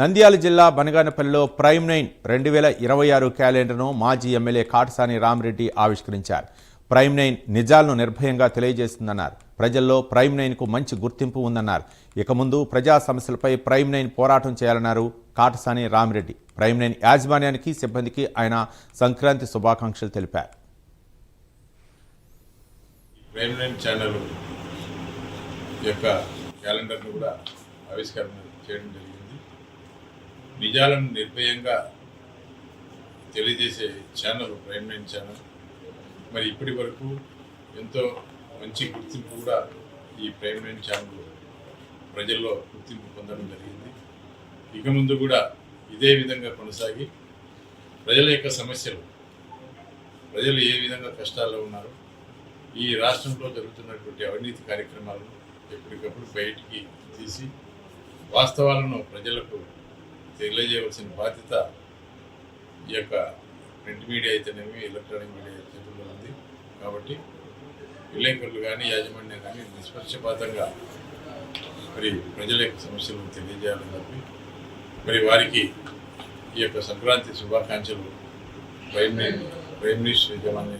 నంద్యాల జిల్లా బనగానపల్లిలో prime nine రెండు వేల ఇరవై ఆరు క్యాలెండర్ను మాజీ ఎమ్మెల్యే కాటసాని రామరెడ్డి ఆవిష్కరించారు. ప్రైమ్ నైన్ నిజాలను నిర్భయంగా తెలియజేస్తుందన్నారు. ప్రజల్లో ప్రైమ్ నైన్కు మంచి గుర్తింపు ఉందన్నారు. ఇక ముందు ప్రజా సమస్యలపై ప్రైమ్ నైన్ పోరాటం చేయాలన్నారు కాటసాని రామిరెడ్డి. ప్రైమ్ నైన్ యాజమాన్యానికి సిబ్బందికి ఆయన సంక్రాంతి శుభాకాంక్షలు తెలిపారు. ప్రైమ్ నైన్ ఛానల్ యొక్క క్యాలెండర్ను కూడా ఆవిష్కరణ చేయడం జరిగింది. నిజాలను నిర్భయంగా తెలియజేసే ఛానల్ ప్రైమ్ లైన్ ఛానల్. మరి ఇప్పటి వరకు ఎంతో మంచి గుర్తింపు కూడా ఈ ప్రైమ్ లైన్ ఛానల్ ప్రజల్లో గుర్తింపు పొందడం జరిగింది. ఇక ముందు కూడా ఇదే విధంగా కొనసాగి ప్రజల యొక్క సమస్యలు ప్రజలు ఏ విధంగా కష్టాల్లో ఉన్నారు ఈ రాష్ట్రంలో జరుగుతున్నటువంటి అవినీతి కార్యక్రమాలను ఎప్పటికప్పుడు బయటికి తీసి వాస్తవాలను ప్రజలకు తెలియజేయవలసిన బాధ్యత ఈ యొక్క ప్రింట్ మీడియా అయితేనేమి ఎలక్ట్రానిక్ మీడియా చేతుల్లో ఉంది. కాబట్టి విలేకరులు కానీ యాజమాన్యం కానీ నిష్పక్షపాతంగా మరి ప్రజల యొక్క సమస్యలను తెలియజేయాలని చెప్పి మరి వారికి ఈ యొక్క సంక్రాంతి శుభాకాంక్షలు. ప్రైమ్ ప్రైమ్ మినిస్టర్ యజమాని